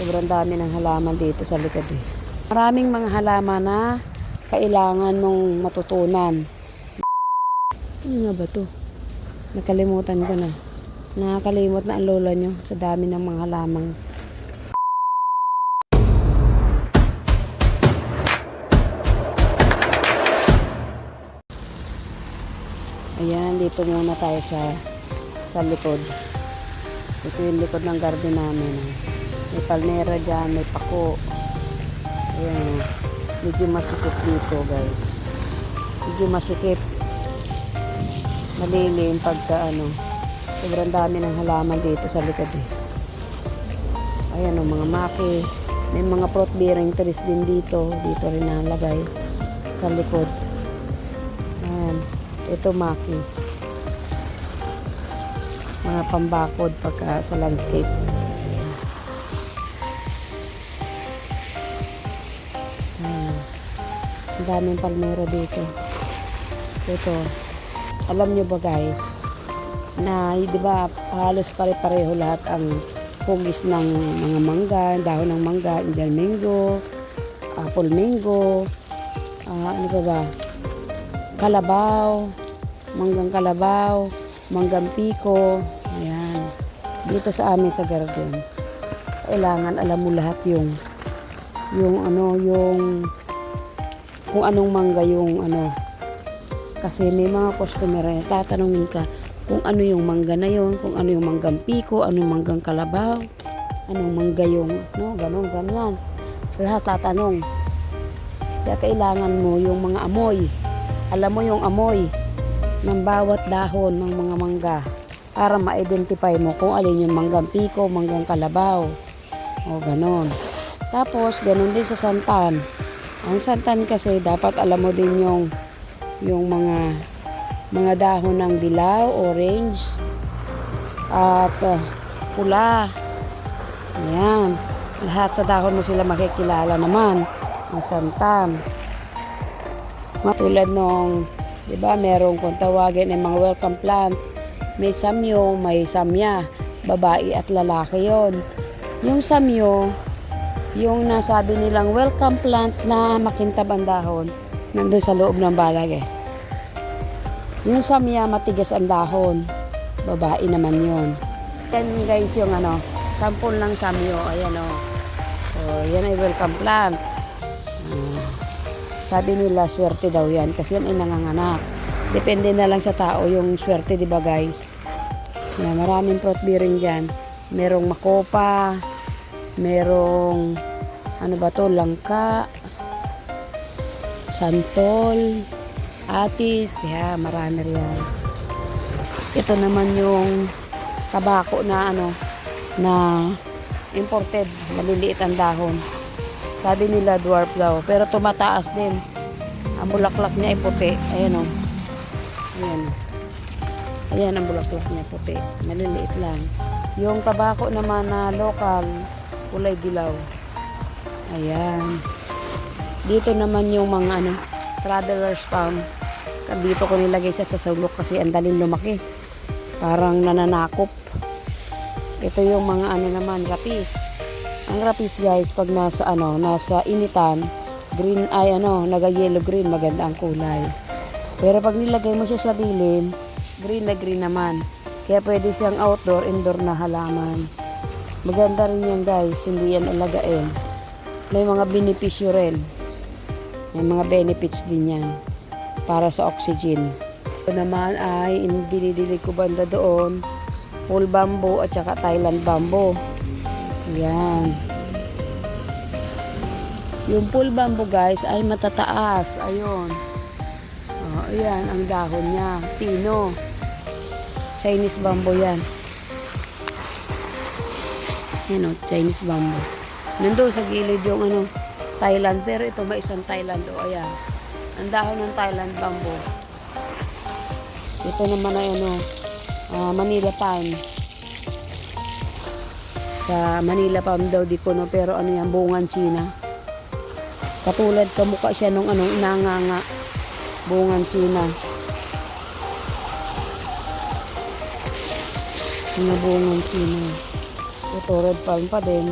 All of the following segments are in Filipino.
Sobrang dami ng halaman dito sa likod eh. Maraming mga halaman na kailangan mong matutunan. Ano nga ba to? Nakalimutan ko na. Nakakalimot na ang lola nyo sa dami ng mga halamang. Ayan, dito muna tayo sa sa likod. Ito yung likod ng garden namin. ah. May palmera dyan, may pako. Ayan, oh. medyo masikip dito guys. Medyo masikip. Malilim pagka ano. Sobrang dami ng halaman dito sa likod eh. Ayan o, mga maki. May mga fruit bearing trees din dito. Dito rin nalagay sa likod. Ayan. Ito maki. Mga pambakod pagka sa landscape. Daming palmero dito. Ito. Alam nyo ba guys, na di ba halos pare-pareho lahat ang hugis ng mga mangga, dahon ng mangga, Indian mango, apple mango, ah, ano ba ba, kalabaw, manggang kalabaw, manggang piko, ayan. Dito sa amin sa garden, kailangan alam mo lahat yung yung ano, yung kung anong mangga yung ano. Kasi may mga customer na tatanungin ka kung ano yung mangga na yon, kung ano yung manggang piko, anong manggang kalabaw, anong mangga yung, no, ganun, ganyan. Lahat tatanong. Kaya kailangan mo yung mga amoy. Alam mo yung amoy ng bawat dahon ng mga mangga para ma-identify mo kung alin yung manggang piko, manggang kalabaw. O ganon. Tapos, ganon din sa santan. Ang santan kasi dapat alam mo din yung yung mga mga dahon ng dilaw, orange, at uh, pula. Ayan. Lahat sa dahon mo sila makikilala naman. Ang santan. Matulad nung, di ba, merong kung tawagin ng mga welcome plant. May samyo, may samya. Babae at lalaki yon. Yung samyo, yung nasabi nilang welcome plant na makintab ang dahon, nandun sa loob ng balag eh. Yung samya, matigas ang dahon. Babae naman yun. Yan guys yung ano, sample ng samyo. Ayan o. Oh. yan ay welcome plant. Ah, sabi nila, swerte daw yan kasi yan ay nanganganak. Depende na lang sa tao yung swerte, di ba guys? Yan, maraming fruit bearing dyan. Merong makopa, merong ano ba to, langka, santol, atis, yeah, marami riyan. Ito naman yung tabako na ano, na imported, maliliit ang dahon. Sabi nila dwarf daw, pero tumataas din. Ang bulaklak niya ay puti. Ayan o. Ayan. Ayan ang bulaklak niya puti. Maliliit lang. Yung tabako naman na local, kulay dilaw. Ayan. Dito naman yung mga ano, traveler's farm. Dito ko nilagay siya sa sulok kasi ang daling lumaki. Parang nananakop. Ito yung mga ano naman, rapis. Ang rapis guys, pag nasa ano, nasa initan, green ay ano, naga-yellow green, maganda ang kulay. Pero pag nilagay mo siya sa dilim, green na green naman. Kaya pwede siyang outdoor, indoor na halaman. Maganda rin yan guys, hindi yan alagain. May mga benepisyo rin. May mga benefits din yan para sa oxygen. Ito naman ay dinidilig ko banda doon. Full bamboo at saka Thailand bamboo. Yan. Yung full bamboo guys ay matataas. Ayun. Oh, ayan ang dahon niya. Pino. Chinese bamboo yan. Yan o, Chinese bamboo. Nandun sa gilid yung ano, Thailand. Pero ito may isang Thailand o. Ayan. Ang dahon ng Thailand bamboo. Ito naman ay ano, ah, Manila palm. Sa Manila palm daw di ko no, pero ano yan, bungan China. Katulad kamukha siya nung ano, inanganga. Bungan China. Mga bungan China. Ito red palm pa din.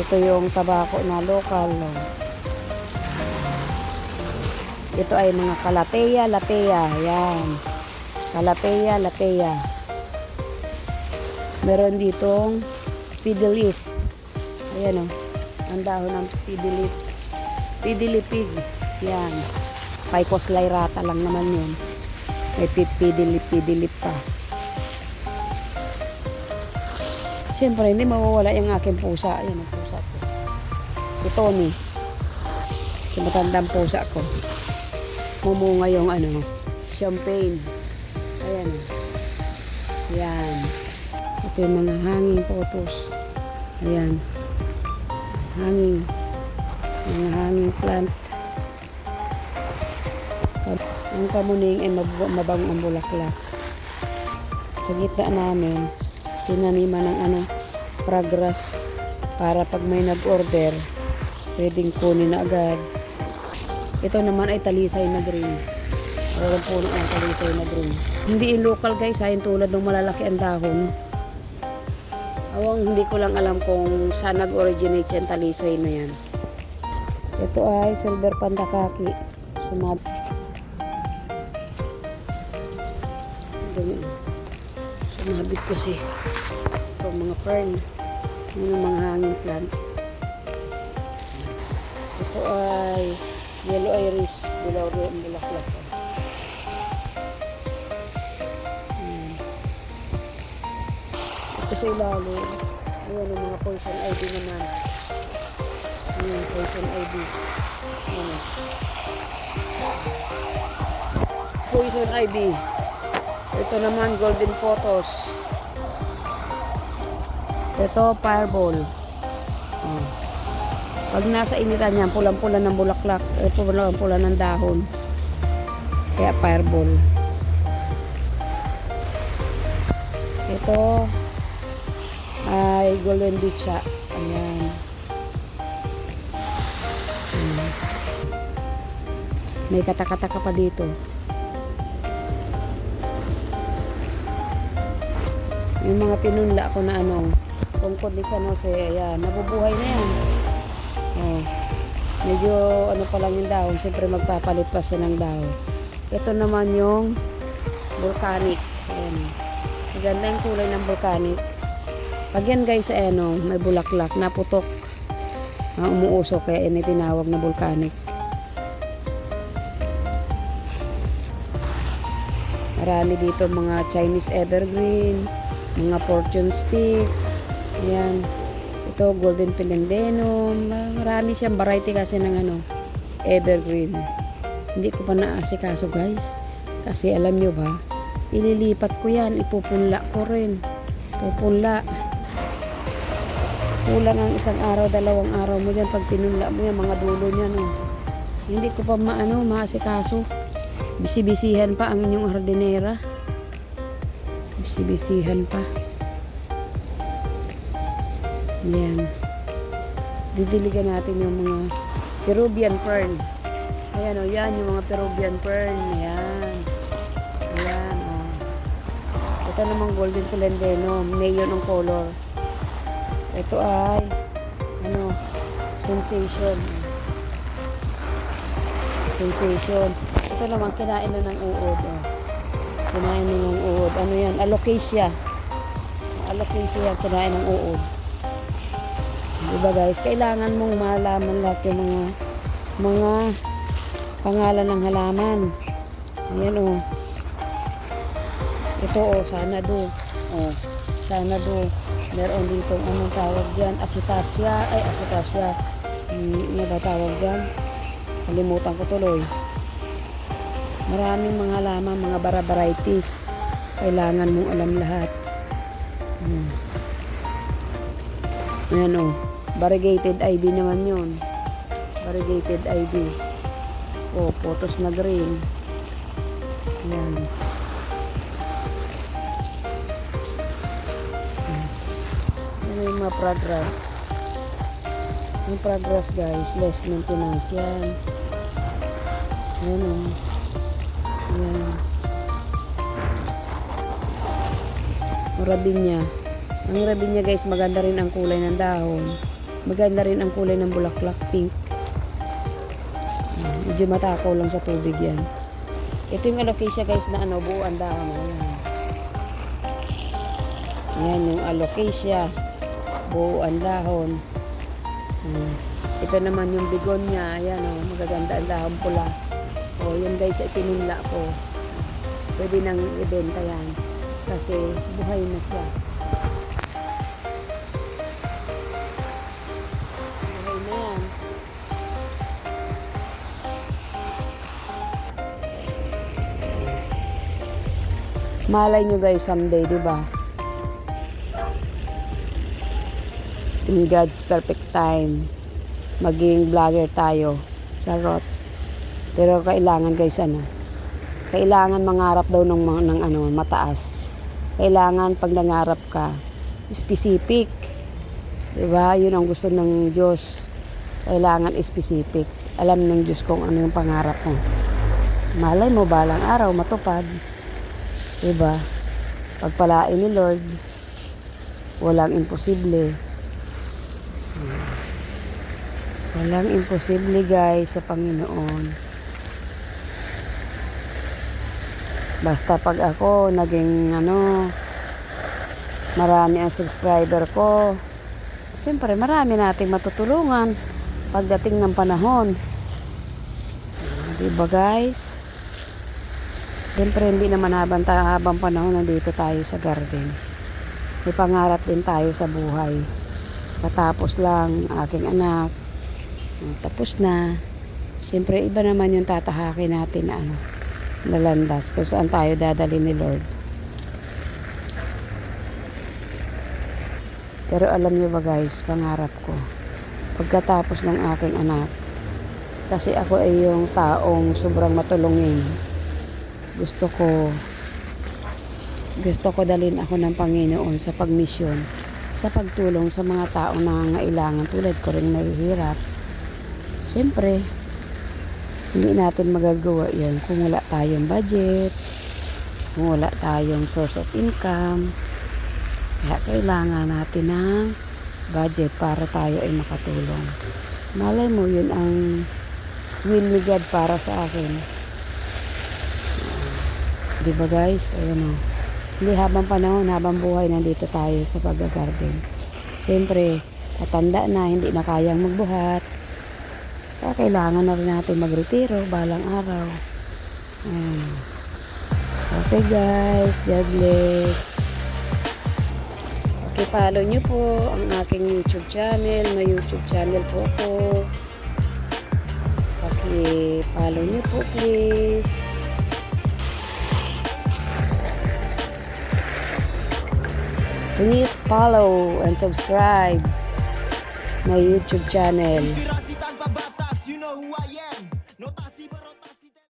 Ito yung tabako na local. oh. Ito ay mga kalateya, lateya. Yan. Kalateya, lateya. Meron ditong leaf. Ayan o. Ang dahon ng fiddle leaf. Fiddle pig. Yan. Picos layrata lang naman yun. May pi- fiddle leaf, fiddle leaf pa. Siyempre, hindi mawawala yung aking pusa. Ayan ang pusa ko. Si Tony. Si matandang pusa ko. Mumunga yung ano, champagne. Ayan. o. Yan. Ito yung mga hanging photos. Ayan. Hanging. Mga hanging plant. Ang kamuning ay mab- mabang ang bulaklak. Sa gitna namin, tinaniman ng ano, progress para pag may nag-order, pwedeng kunin na agad. Ito naman ay talisay na green. Walang puno ng talisay na green. Hindi local guys, ha, yung tulad ng malalaki ang dahon. Awang hindi ko lang alam kung saan nag-originate yung talisay na yan. Ito ay silver pandakaki. Sumab Ganyan. Sumabit kasi. Ito mga fern. Yun ang mga hanging plant. Ito ay yellow iris. Dilaw rin ang bulaklak. Hmm. Ito sa ilalim. Ayan ang mga poison ivy naman. Ayan, poison ivy. Ayan. Poison ivy. Ito naman, golden photos. Ito, fireball. Oh. Pag nasa initan yan, pulang-pula ng bulaklak. Eh, pulang-pula ng dahon. Kaya fireball. Ito ay golden bicha. Ayan. Hmm. May katakataka pa dito. Yung mga pinunla ko na ano, tungkol ni San Jose, ayan, nabubuhay na yan. Oh. Medyo ano pa lang yung dahon, siyempre magpapalit pa siya ng dahon. Ito naman yung volcanic. Ayan. Maganda yung kulay ng volcanic. Pag yan guys, ay ano, may bulaklak, naputok. Uh, umuusok, kaya ini tinawag na volcanic. Marami dito mga Chinese evergreen, mga fortune stick. Ayan. Ito, golden philodendron. Marami siyang variety kasi ng ano, evergreen. Hindi ko pa naasikaso guys. Kasi alam nyo ba, ililipat ko yan, ipupunla ko rin. Pupunla. Kulang ang isang araw, dalawang araw mo dyan pag pinunla mo yan, mga dulo niya no. Hindi ko pa maano, maasikaso. Bisibisihan pa ang inyong hardinera. Bisibisihan pa. Yan. Didiligan natin yung mga Peruvian fern. Ayan o, yan yung mga Peruvian fern. Ayan. Ayan o. Ito namang golden philodendron. Neon ang color. Ito ay ano, sensation. Sensation. Ito naman, kinain na ng uod. Oh. Kinain na ng uod. Ano yan? Alocasia. Alocasia, kinain ng uod. Diba guys? Kailangan mong malaman lahat yung mga mga pangalan ng halaman. Ayan oh. Ito oh, sana do. Oh, sana do. Meron dito anong tawag diyan? Acetassia. Ay, acetassia. Hmm, ano ba tawag diyan? Kalimutan ko tuloy. Maraming mga halaman, mga bara varieties. Kailangan mong alam lahat. Hmm. Ayan o. Variegated ivy naman yun. Variegated ivy. O, photos na green. Ayan. Ayan yung mga progress. Yung progress guys, less maintenance yan. Ayan o. Ayan. Rabinya. Ang rabinya guys, maganda rin ang kulay ng dahon. Maganda rin ang kulay ng bulaklak, pink. Ah, Medyo matakaw lang sa tubig yan. Ito yung alocasia guys na ano, buo ang dahon. Ayan. Yan yung alocasia. Buo ang dahon. Hmm. Ito naman yung bigonia. Ayan o, magaganda ang dahon pula. Yun guys, itinula ko. Pwede nang ibenta yan. Kasi buhay na siya. Buhay na yan. Malay nyo guys someday, ba? In God's perfect time, maging vlogger tayo. Charot. Pero kailangan guys ano, kailangan mangarap daw ng, ng ano, mataas. Kailangan pag nangarap ka, specific. Diba? Yun ang gusto ng Diyos. Kailangan specific. Alam ng Diyos kung ano yung pangarap mo. Malay mo balang araw matupad. Diba? Pagpalain ni Lord, walang imposible. Walang imposible guys sa Panginoon. Basta pag ako naging ano, marami ang subscriber ko, siyempre marami nating matutulungan pagdating ng panahon. Di ba guys? Siyempre hindi naman habang, habang panahon nandito tayo sa garden. May pangarap din tayo sa buhay. Katapos lang aking anak, tapos na. Siyempre iba naman yung tatahakin natin na ano, lalandas kung saan tayo dadali ni Lord. Pero alam niyo ba guys, pangarap ko, pagkatapos ng aking anak, kasi ako ay yung taong sobrang matulungin. Gusto ko, gusto ko dalin ako ng Panginoon sa pagmisyon, sa pagtulong sa mga taong nangangailangan tulad ko rin mahihirap. Siyempre, hindi natin magagawa yan kung wala tayong budget, kung wala tayong source of income. Kaya kailangan natin ng budget para tayo ay makatulong. Malay mo, yun ang will ni God para sa akin. Di ba guys? Ayan o. Hindi habang panahon, habang buhay, nandito tayo sa pag-garden. Siyempre, patanda na, hindi na kayang magbuhat. Kaya kailangan na rin natin magretiro balang araw. Ayan. Okay guys, God bless. Okay, follow nyo po ang aking YouTube channel. May YouTube channel po ako. Okay, follow nyo po please. Please follow and subscribe my YouTube channel.